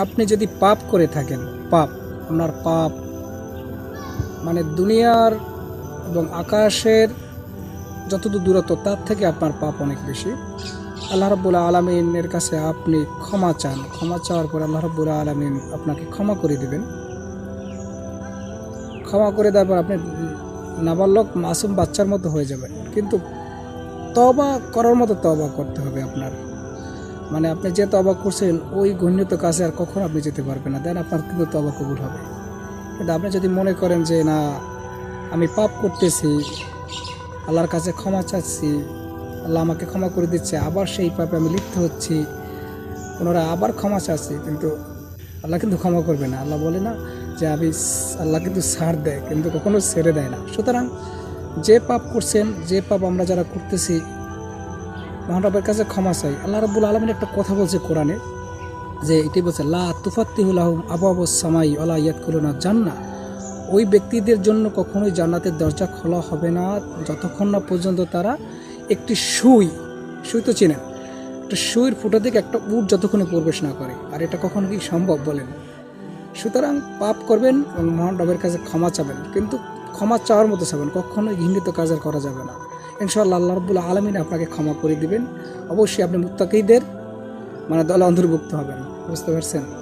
আপনি যদি পাপ করে থাকেন, পাপ, আপনার পাপ মানে দুনিয়ার এবং আকাশের যতদূর দূরত্ব, তার থেকে আপনার পাপ অনেক বেশি। আল্লাহ রব্বুল আলমিনের কাছে আপনি ক্ষমা চান। ক্ষমা চাওয়ার পর আল্লাহ রব্বুল আলমিন আপনাকে ক্ষমা করে দিবেন। ক্ষমা করে দেওয়ার পর আপনি নাবালক, মাসুম বাচ্চার মতো হয়ে যাবেন। কিন্তু তবা করার মতো তবা করতে হবে আপনার। মানে আপনি যে তবা করছেন, ওই ঘূর্ণিত কাছে আর কখনো আপনি যেতে পারবেন না। দেন আপনার কিন্তু তবা কবুল হবে। কিন্তু আপনি যদি মনে করেন যে, না, আমি পাপ করতেছি, আল্লাহর কাছে ক্ষমা চাচ্ছি, আল্লাহ আমাকে ক্ষমা করে দিচ্ছে, আবার সেই পাপে আমি লিপ্ত হচ্ছি, পুনরায় আবার ক্ষমা চাচ্ছি, কিন্তু আল্লাহ কিন্তু ক্ষমা করবে না। আল্লাহ বলে, না, যে আমি আল্লাহ কিন্তু ছাড় দেয়, কিন্তু কখনো ছেড়ে দেয় না। সুতরাং যে পাপ করছেন, যে পাপ আমরা যারা করতেছি মহানবের কাছে ক্ষমা চাই। আল্লাহ রাব্বুল আলমিন একটা কথা বলছে কোরআনে, যে এটি বলছে, লা তুফাত্তিহুল আহম আবু সামাই আলা ইয়াত না জান্না ওই ব্যক্তিদের জন্য কখনোই জান্নাতের দরজা খোলা হবে না। যতক্ষণ না পর্যন্ত তারা একটি সুই সুই তো চেনেন, একটা সুইয়ের ফুটা থেকে একটা উট যতক্ষণে প্রবেশ না করে, আর এটা কখনো কি সম্ভব বলেন? সুতরাং পাপ করবেন এবং মহান রবের কাছে ক্ষমা চাবেন, কিন্তু ক্ষমা চাওয়ার মতো চাবেন, কখনোই ঘৃণিত কাজ আর করা যাবে না। ইনশাআল্লাহ আল্লাহ রব্বুল আলমিন আপনাকে ক্ষমা করে দিবেন। অবশ্যই আপনি মুক্তাকিদের মানে দলে অন্তর্ভুক্ত হবেন। বুঝতে পারছেন?